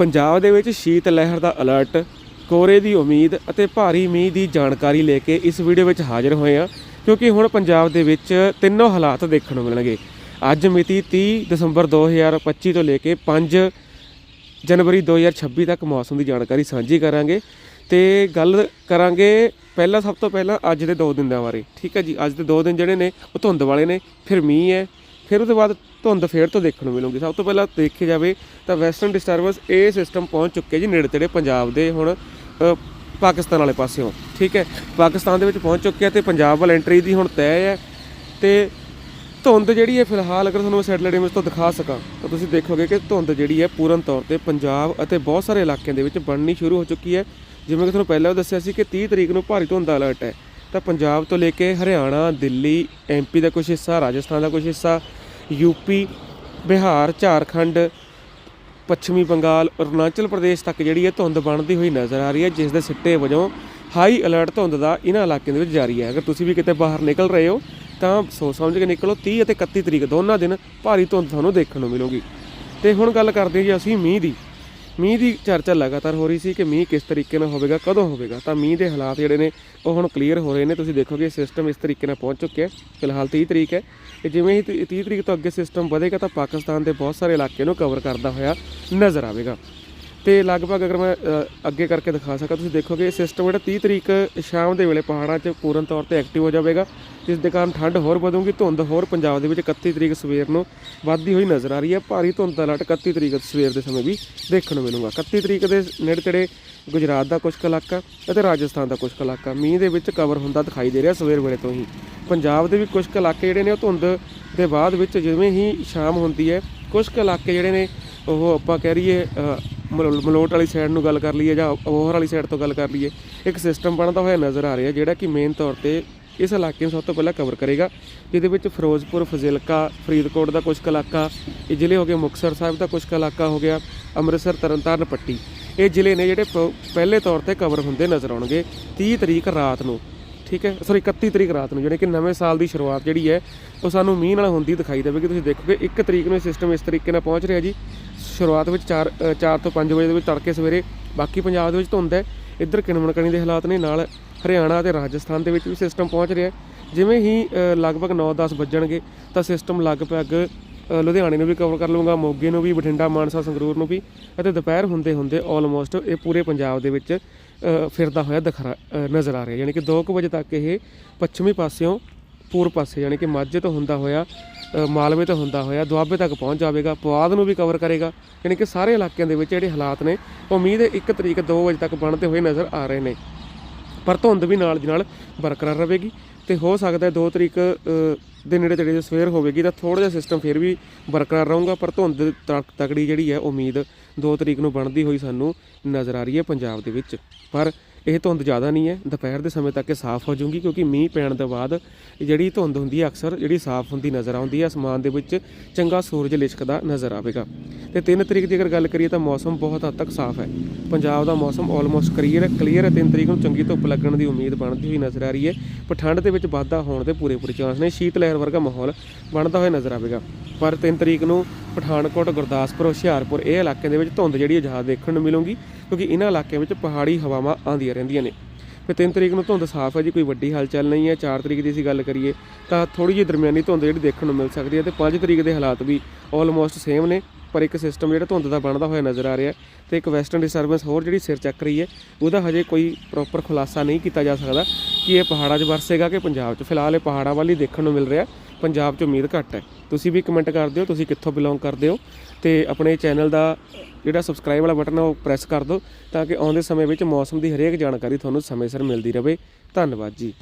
ਪੰਜਾਬ ਦੇ ਵਿੱਚ ਸ਼ੀਤ ਲਹਿਰ ਦਾ ਅਲਰਟ, ਕੋਰੇ ਦੀ ਉਮੀਦ ਅਤੇ ਭਾਰੀ ਮੀਂਹ ਦੀ ਜਾਣਕਾਰੀ ਲੈ ਕੇ ਇਸ ਵੀਡੀਓ ਵਿੱਚ ਹਾਜ਼ਰ ਹੋਏ ਹਾਂ, ਕਿਉਂਕਿ ਹੁਣ ਪੰਜਾਬ ਦੇ ਵਿੱਚ ਤਿੰਨੋਂ ਹਾਲਾਤ ਦੇਖਣ ਨੂੰ ਮਿਲਣਗੇ। ਅੱਜ ਮਿਤੀ 30 ਦਸੰਬਰ 2025 ਤੋਂ ਲੈ ਕੇ 5 ਜਨਵਰੀ 2026 ਤੱਕ ਮੌਸਮ ਦੀ ਜਾਣਕਾਰੀ ਸਾਂਝੀ ਕਰਾਂਗੇ। ਤੇ ਗੱਲ ਕਰਾਂਗੇ ਪਹਿਲਾਂ ਸਭ ਤੋਂ ਪਹਿਲਾਂ ਅੱਜ ਦੇ 2 ਦਿਨਾਂ ਬਾਰੇ। ਠੀਕ ਹੈ ਜੀ, ਅੱਜ ਦੇ 2 ਦਿਨ ਜਿਹੜੇ ਨੇ, ਉਹ ਧੁੰਦ ਵਾਲੇ ਨੇ, ਫਿਰ ਮੀਂਹ ਹੈ ਫਿਰ ਉਹਦੇ ਬਾਅਦ ਧੁੰਦ ਫੇਰ ਤੋਂ ਦੇਖਣ ਨੂੰ ਮਿਲੂਗੀ। ਸਭ ਤੋਂ ਪਹਿਲਾਂ ਦੇਖਿਆ ਜਾਵੇ ਤਾਂ ਵੈਸਟਰਨ ਡਿਸਟਰਬੈਂਸ ਇਹ ਸਿਸਟਮ ਪਹੁੰਚ ਚੁੱਕੇ ਜੀ ਨੇੜੇ ਤੇੜੇ ਪੰਜਾਬ ਦੇ ਹੁਣ ਪਾਕਿਸਤਾਨ ਵਾਲੇ ਪਾਸਿਓਂ। ਠੀਕ ਹੈ? ਪਾਕਿਸਤਾਨ ਦੇ ਵਿੱਚ ਪਹੁੰਚ ਚੁੱਕਿਆ ਤੇ ਪੰਜਾਬ ਵੱਲ ਐਂਟਰੀ ਦੀ ਹੁਣ ਤੈਅ ਹੈ ਤੇ ਧੁੰਦ ਜਿਹੜੀ ਹੈ ਫਿਲਹਾਲ ਅਗਰ ਤੁਹਾਨੂੰ ਸੈਟਲਾਈਟ ਇਮੇਜ ਤੋਂ ਦਿਖਾ ਸਕਾਂ, ਤਾਂ ਤੁਸੀਂ ਦੇਖੋਗੇ ਕਿ ਧੁੰਦ ਜਿਹੜੀ ਹੈ ਪੂਰਨ ਤੌਰ ਤੇ ਪੰਜਾਬ ਅਤੇ ਬਹੁਤ ਸਾਰੇ ਇਲਾਕਿਆਂ ਦੇ ਵਿੱਚ ਬਣਨੀ ਸ਼ੁਰੂ ਹੋ ਚੁੱਕੀ ਹੈ। ਜਿਵੇਂ ਕਿ ਤੁਹਾਨੂੰ ਪਹਿਲਾਂ ਦੱਸਿਆ ਸੀ ਕਿ 30 ਤਰੀਕ ਨੂੰ ਭਾਰੀ ਧੁੰਦ ਦਾ ਅਲਰਟ ਹੈ। ਤਾਂ ਪੰਜਾਬ ਤੋਂ ਲੈ ਕੇ ਹਰਿਆਣਾ, ਦਿੱਲੀ ਐਮਪੀ ਦਾ ਕੁਝ ਹਿੱਸਾ, ਰਾਜਸਥਾਨ ਦਾ ਕੁਝ ਹਿੱਸਾ ਯੂਪੀ ਬਿਹਾਰ, ਝਾਰਖੰਡ, ਪੱਛਮੀ ਬੰਗਾਲ, ਅਰੁਣਾਚਲ ਪ੍ਰਦੇਸ਼ ਤੱਕ ਜਿਹੜੀ ਹੈ ਧੁੰਦ ਬਣਦੀ ਹੋਈ ਨਜ਼ਰ ਆ ਰਹੀ ਹੈ, ਜਿਸ ਦੇ ਸਿੱਟੇ ਵਜੋਂ ਹਾਈ ਅਲਰਟ ਧੁੰਦ ਦਾ ਇਹਨਾਂ ਇਲਾਕਿਆਂ ਦੇ ਵਿੱਚ ਜਾਰੀ ਹੈ। ਅਗਰ ਤੁਸੀਂ ਵੀ ਕਿਤੇ ਬਾਹਰ ਨਿਕਲ ਰਹੇ ਹੋ, ਤਾਂ ਸੋਚ ਸਮਝ ਕੇ ਨਿਕਲੋ 30 ਅਤੇ 31 ਤਰੀਕ ਦੋਨਾਂ ਦਿਨ ਭਾਰੀ ਧੁੰਦ ਤੁਹਾਨੂੰ ਦੇਖਣ ਨੂੰ ਮਿਲੂਗੀ। ਤੇ ਹੁਣ ਗੱਲ ਕਰਦੇ ਹਾਂ ਜੀ ਅਸੀਂ ਮੀਂਹ ਦੀ। ਮੀਂਹ ਦੀ ਚਰਚਾ ਲਗਾਤਾਰ ਹੋ ਰਹੀ ਸੀ ਕਿ ਮੀਂਹ ਕਿਸ ਤਰੀਕੇ ਨਾਲ ਹੋਵੇਗਾ, ਕਦੋਂ ਹੋਵੇਗਾ? ਤਾਂ ਮੀਂਹ ਦੇ ਹਾਲਾਤ ਜਿਹੜੇ ਨੇ, ਉਹ ਹੁਣ ਕਲੀਅਰ ਹੋ ਰਹੇ ਨੇ। ਤੁਸੀਂ ਦੇਖੋਗੇ ਸਿਸਟਮ ਇਸ ਤਰੀਕੇ ਨਾਲ ਪਹੁੰਚ ਚੁੱਕਿਆ ਹੈ। ਫਿਲਹਾਲ 30 ਤਰੀਕ ਹੈ। ਤੇ ਜਿਵੇਂ ਹੀ 30 ਤਰੀਕ ਤੋਂ ਅੱਗੇ ਸਿਸਟਮ ਵਧੇਗਾ ਤਾਂ ਪਾਕਿਸਤਾਨ ਦੇ ਬਹੁਤ ਸਾਰੇ ਇਲਾਕੇ ਨੂੰ ਕਵਰ ਕਰਦਾ ਹੋਇਆ ਨਜ਼ਰ ਆਵੇਗਾ। ਤੇ ਲਗਭਗ ਅਗਰ ਮੈਂ ਅੱਗੇ ਕਰਕੇ ਦਿਖਾ ਸਕਾਂ, ਤੁਸੀਂ ਦੇਖੋਗੇ ਇਹ ਸਿਸਟਮ ਜਿਹੜਾ 30 ਤਰੀਕ ਸ਼ਾਮ ਦੇ ਵੇਲੇ ਪਹਾੜਾਂ 'ਚ ਪੂਰਨ ਤੌਰ ਤੇ ਐਕਟਿਵ ਹੋ ਜਾਵੇਗਾ, ਜਿਸ ਦੇ ਕਾਰਨ ਠੰਡ ਹੋਰ ਵਧੂਗੀ, ਧੁੰਦ ਹੋਰ ਪੰਜਾਬ ਦੇ ਵਿੱਚ 31 ਤਰੀਕ ਸਵੇਰ ਨੂੰ ਵੱਧਦੀ ਹੋਈ ਨਜ਼ਰ ਆ ਰਹੀ ਹੈ। ਭਾਰੀ ਧੁੰਦ ਦਾ ਅਲਰਟ 31 ਤਰੀਕ ਸਵੇਰ ਦੇ ਸਮੇਂ ਵੀ ਦੇਖਣ ਨੂੰ ਮਿਲੂਗਾ। 31 ਤਰੀਕ ਦੇ ਨੇੜੇ ਤੇੜੇ ਗੁਜਰਾਤ ਦਾ ਕੁਝ ਕੁ ਇਲਾਕਾ ਅਤੇ ਰਾਜਸਥਾਨ ਦਾ ਕੁਝ ਕੁ ਇਲਾਕਾ। ਮੀਂਹ ਦੇ ਵਿੱਚ ਕਵਰ ਹੁੰਦਾ ਦਿਖਾਈ ਦੇ ਰਿਹਾ ਸਵੇਰ ਵੇਲੇ ਤੋਂ ਹੀ। ਪੰਜਾਬ ਦੇ ਵੀ ਕੁਝ ਕੁ ਇਲਾਕੇ ਜਿਹੜੇ ਨੇ ਉਹ ਧੁੰਦ ਦੇ ਬਾਅਦ ਵਿੱਚ ਜਿਵੇਂ ਹੀ ਸ਼ਾਮ ਹੁੰਦੀ ਹੈ, ਕੁਝ ਕੁ ਇਲਾਕੇ ਜਿਹੜੇ ਨੇ ਉਹ ਆਪਾਂ ਕਹਿ ਰਹੀਏ ਮਲੋਟ ਵਾਲੀ ਸਾਈਡ ਨੂੰ ਗੱਲ ਕਰ ਲਈਏ ਜਾਂ ਅਬੋਹਰ ਵਾਲੀ ਸਾਈਡ ਤੋਂ ਗੱਲ ਕਰ ਲਈਏ, ਇੱਕ ਸਿਸਟਮ ਬਣਦਾ ਹੋਇਆ ਨਜ਼ਰ ਆ ਰਿਹਾ ਜਿਹੜਾ ਕਿ ਮੇਨ ਤੌਰ ਤੇ ਇਸ ਇਲਾਕੇ ਨੂੰ ਸਭ ਤੋਂ ਪਹਿਲਾਂ ਕਵਰ ਕਰੇਗਾ, ਜਿਹਦੇ ਵਿੱਚ ਫਿਰੋਜ਼ਪੁਰ, ਫਜ਼ਿਲਕਾ, ਫਰੀਦਕੋਟ ਦਾ ਕੁਝ ਕੁ ਇਲਾਕਾ, ਇਹ ਜ਼ਿਲ੍ਹੇ ਹੋ ਗਏ ਮੁਕਤਸਰ ਸਾਹਿਬ ਦਾ ਕੁਝ ਕੁ ਇਲਾਕਾ ਹੋ ਗਿਆ, ਅੰਮ੍ਰਿਤਸਰ, ਤਰਨਤਾਰਨ, ਪੱਟੀ। ਇਹ ਜ਼ਿਲ੍ਹੇ ਨੇ ਜਿਹੜੇ ਪ- ਪਹਿਲੇ ਤੌਰ ਤੇ ਕਵਰ ਹੁੰਦੇ ਨਜ਼ਰ ਆਉਣਗੇ 30 ਤਰੀਕ ਰਾਤ ਨੂੰ, ਠੀਕ ਹੈ? ਸੌਰੀ 31 ਤਰੀਕ ਰਾਤ ਨੂੰ ਯਾਨੀ ਕਿ ਨਵੇਂ ਸਾਲ ਦੀ ਸ਼ੁਰੂਆਤ ਜਿਹੜੀ ਹੈ, ਉਹ ਸਾਨੂੰ ਮੀਂਹ ਨਾਲ ਹੁੰਦੀ ਦਿਖਾਈ ਦੇਵੇਗੀ। ਤੁਸੀਂ ਦੇਖੋਗੇ 1 ਤਰੀਕ ਨੂੰ ਇਹ ਸਿਸਟਮ ਇਸ ਤਰੀਕੇ ਨਾਲ ਪਹੁੰਚ ਰਿਹਾ ਜੀ। ਸ਼ੁਰੂਆਤ ਵਿੱਚ 4 4 ਤੋਂ 5 ਵਜੇ ਦੇ ਵਿੱਚ ਤੜਕੇ ਸਵੇਰੇ ਬਾਕੀ ਪੰਜਾਬ ਦੇ ਵਿੱਚ ਧੁੰਦ ਹੈ। ਇੱਧਰ ਕਿਣਮਣਕਣੀ ਦੇ ਹਾਲਾਤ ਨੇ, ਨਾਲ ਹਰਿਆਣਾ ਤੇ ਰਾਜਸਥਾਨ ਦੇ ਵਿੱਚ ਵੀ ਸਿਸਟਮ ਪਹੁੰਚ ਰਿਹਾ ਜਿਵੇਂ ਹੀ ਲਗਭਗ 9-10 ਵੱਜਣਗੇ, ਤਾਂ ਸਿਸਟਮ ਲਗਭਗ ਲੁਧਿਆਣੇ ਨੂੰ ਵੀ ਕਵਰ ਕਰ ਲਊਗਾ, ਮੋਗੇ ਨੂੰ ਵੀ, ਬਠਿੰਡਾ, ਮਾਨਸਾ, ਸੰਗਰੂਰ ਨੂੰ ਵੀ ਅਤੇ ਦੁਪਹਿਰ ਹੁੰਦੇ ਹੁੰਦੇ ਆਲਮੋਸਟ ਇਹ ਪੂਰੇ ਪੰਜਾਬ ਦੇ ਵਿੱਚ ਫਿਰਦਾ ਹੋਇਆ ਦਿਖਰਾ ਨਜ਼ਰ ਆ ਰਿਹਾ ਯਾਨੀ ਕਿ 2 ਵਜੇ ਤੱਕ ਇਹ ਪੱਛਮੀ ਪਾਸਿਓਂ ਪੂਰਬ ਪਾਸੇ, ਯਾਨੀ ਕਿ ਮਾਝੇ ਤੋਂ ਹੁੰਦਾ ਹੋਇਆ ਮਾਲਵੇ ਤੋਂ ਹੁੰਦਾ ਹੋਇਆ, ਦੁਆਬੇ ਤੱਕ ਪਹੁੰਚ ਜਾਵੇਗਾ, ਪੁਆਧ ਨੂੰ ਵੀ ਕਵਰ ਕਰੇਗਾ, ਯਾਨੀ ਕਿ ਸਾਰੇ ਇਲਾਕਿਆਂ ਦੇ ਵਿੱਚ ਜਿਹੜੇ ਹਾਲਾਤ ਨੇ, ਉਮੀਦ ਮੀਂਹ 1 ਤਰੀਕ 2 ਵਜੇ ਤੱਕ ਬਣਦੇ ਹੋਏ ਨਜ਼ਰ ਆ ਰਹੇ ਨੇ। ਪਰ ਧੁੰਦ ਵੀ ਨਾਲ ਦੀ ਨਾਲ ਬਰਕਰਾਰ ਰਹੇਗੀ ਤੇ ਹੋ ਸਕਦਾ ਹੈ 2 ਤਰੀਕ ਦੇ ਨੇੜੇ ਤੇੜੇ ਜੇ ਸਵੇਰ ਹੋਵੇਗੀ ਤਾਂ ਥੋੜਾ ਜਿਹਾ ਸਿਸਟਮ ਫਿਰ ਵੀ ਬਰਕਰਾਰ ਰਹੂਗਾ, ਪਰ ਧੁੰਦ ਤਕੜੀ ਜਿਹੜੀ ਹੈ ਉਮੀਦ 2 ਤਰੀਕ ਨੂੰ ਬਣਦੀ ਹੋਈ ਸਾਨੂੰ ਨਜ਼ਰ ਆ ਰਹੀ ਹੈ ਪੰਜਾਬ ਦੇ ਵਿੱਚ। ਪਰ ਇਹ ਧੁੰਦ ਜ਼ਿਆਦਾ ਨਹੀਂ ਹੈ। ਦੁਪਹਿਰ ਦੇ ਸਮੇਂ ਤੱਕ ਇਹ ਸਾਫ਼ ਹੋ ਜਾਊਗੀ ਕਿਉਂਕਿ ਮੀਂਹ ਪੈਣ ਤੋਂ ਬਾਅਦ ਜਿਹੜੀ ਧੁੰਦ ਹੁੰਦੀ ਹੈ, ਅਕਸਰ ਜਿਹੜੀ ਸਾਫ਼ ਹੁੰਦੀ ਨਜ਼ਰ ਆਉਂਦੀ ਹੈ, ਅਸਮਾਨ ਦੇ ਵਿੱਚ ਚੰਗਾ ਸੂਰਜ ਲਿਸ਼ਕਦਾ ਨਜ਼ਰ ਆਵੇਗਾ। ਤੇ 3 ਤਰੀਕ ਦੀ ਅਗਰ ਗੱਲ ਕਰੀਏ ਤਾਂ ਮੌਸਮ ਬਹੁਤ ਹੱਦ ਤੱਕ ਸਾਫ਼ ਹੈ। ਪੰਜਾਬ ਦਾ ਮੌਸਮ ਆਲਮੋਸਟ ਕਲੀਅਰ ਹੈ ਕਲੀਅਰ ਹੈ। 3 ਤਰੀਕ ਨੂੰ ਚੰਗੀ ਧੁੱਪ ਲੱਗਣ ਦੀ ਉਮੀਦ ਬਣਦੀ ਹੋਈ ਨਜ਼ਰ ਆ ਰਹੀ ਹੈ। ਪਰ ਠੰਡ ਦੇ ਵਿੱਚ ਵਾਧਾ ਹੋਣ ਦੇ ਪੂਰੇ ਪੂਰੇ ਚਾਂਸ ਨੇ। ਸ਼ੀਤ ਲਹਿਰ ਵਰਗਾ ਮਾਹੌਲ ਬਣਦਾ ਹੋਇਆ ਨਜ਼ਰ ਆਵੇਗਾ। ਪਰ 3 ਤਰੀਕ ਨੂੰ ਪਠਾਨਕੋਟ, ਗੁਰਦਾਸਪੁਰ, ਹੁਸ਼ਿਆਰਪੁਰ, ਇਹ ਇਲਾਕਿਆਂ ਦੇ ਵਿੱਚ ਧੁੰਦ ਜਿਹੜੀ ਹੈ ਜ਼ਿਆਦਾ ਦੇਖਣ ਨੂੰ ਮਿਲੂਗੀ, ਕਿਉਂਕਿ ਇਹਨਾਂ ਇਲਾਕਿਆਂ ਵਿੱਚ ਪਹਾੜੀ ਹਵਾਵਾਂ ਆਉਂਦੀਆਂ ਰਹਿੰਦੀਆਂ ਨੇ। ਫਿਰ 3 ਤਰੀਕ ਨੂੰ ਧੁੰਦ ਸਾਫ਼ ਹੈ ਜੀ, ਕੋਈ ਵੱਡੀ ਹਲਚਲ ਨਹੀਂ ਹੈ। 4 ਤਰੀਕ ਦੀ ਅਸੀਂ ਗੱਲ ਕਰੀਏ, ਤਾਂ ਥੋੜੀ ਜਿਹੀ ਦਰਮਿਆਨੀ ਧੁੰਦ ਜਿਹੜੀ ਦੇਖਣ ਨੂੰ ਮਿਲ ਸਕਦੀ ਹੈ ਤੇ 5 ਤਰੀਕ ਦੇ ਹਾਲਾਤ ਵੀ ਆਲਮੋਸਟ ਸੇਮ ਨੇ। ਪਰ ਇੱਕ ਸਿਸਟਮ ਜਿਹੜਾ ਧੁੰਦ ਦਾ ਬਣਦਾ ਹੋਇਆ ਨਜ਼ਰ ਆ ਰਿਹਾ ਤੇ ਇੱਕ ਵੈਸਟਰਨ ਡਿਸਟਰਬੈਂਸ ਹੋਰ ਜਿਹੜੀ ਸਿਰ ਚੱਕ ਰਹੀ ਹੈ, ਉਹਦਾ ਹਜੇ ਕੋਈ ਪ੍ਰੋਪਰ ਖੁਲਾਸਾ ਨਹੀਂ ਕੀਤਾ ਜਾ ਸਕਦਾ ਕਿ ਇਹ ਪਹਾੜਾਂ 'ਚ ਵਰਸੇਗਾ ਕਿ ਪੰਜਾਬ 'ਚ। ਫਿਲਹਾਲ ਇਹ ਪਹਾੜਾਂ ਵੱਲ ਹੀ ਦੇਖਣ ਨੂੰ ਮਿਲ ਰਿਹਾ ਪੰਜਾਬ 'ਚ ਉਮੀਦ ਘੱਟ ਹੈ। ਤੁਸੀਂ ਵੀ ਕਮੈਂਟ ਕਰ ਦਿਓ, ਤੁਸੀਂ ਕਿੱਥੋਂ ਬਿਲੋਂਗ ਕਰਦੇ ਹੋ ਤੇ ਆਪਣੇ ਚੈਨਲ ਦਾ ਜਿਹੜਾ ਸਬਸਕ੍ਰਾਈਬ ਵਾਲਾ ਬਟਨ ਆ, ਉਹ ਪ੍ਰੈਸ ਕਰ ਦਿਓ ਤਾਂ ਕਿ ਆਉਂਦੇ ਸਮੇਂ ਵਿੱਚ ਮੌਸਮ ਦੀ ਹਰੇਕ ਜਾਣਕਾਰੀ ਤੁਹਾਨੂੰ ਸਮੇਂ ਸਿਰ ਮਿਲਦੀ ਰਹੇ। ਧੰਨਵਾਦ ਜੀ।